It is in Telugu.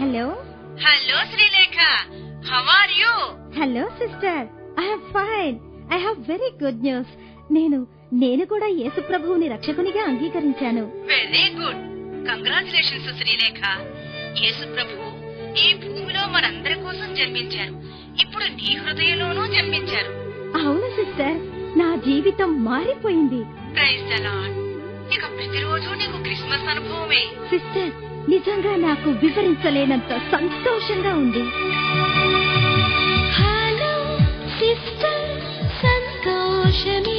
Hello hello Srilekha how are you hello sister I'm fine I have very good news నేను నేను కూడా యేసు ప్రభువుని రక్షకునిగా అంగీకరించాను. Very good congratulations Srilekha Yesu ప్రభు ఈ భూమిలో మనందరి కోసం జన్మించారు. ఇప్పుడు నీ హృదయంలోనూ జన్మించారు. అవును సిస్టర్ నా జీవితం మారిపోయింది. ప్రైజ్ ద లార్డ్ ఇక ప్రతిరోజు నీకు క్రిస్మస్ అనుభవమే. సిస్టర్ నిజంగా నాకు వివరించలేనంత సంతోషంగా ఉంది. హలో సిస్టర్ సంతోషమే.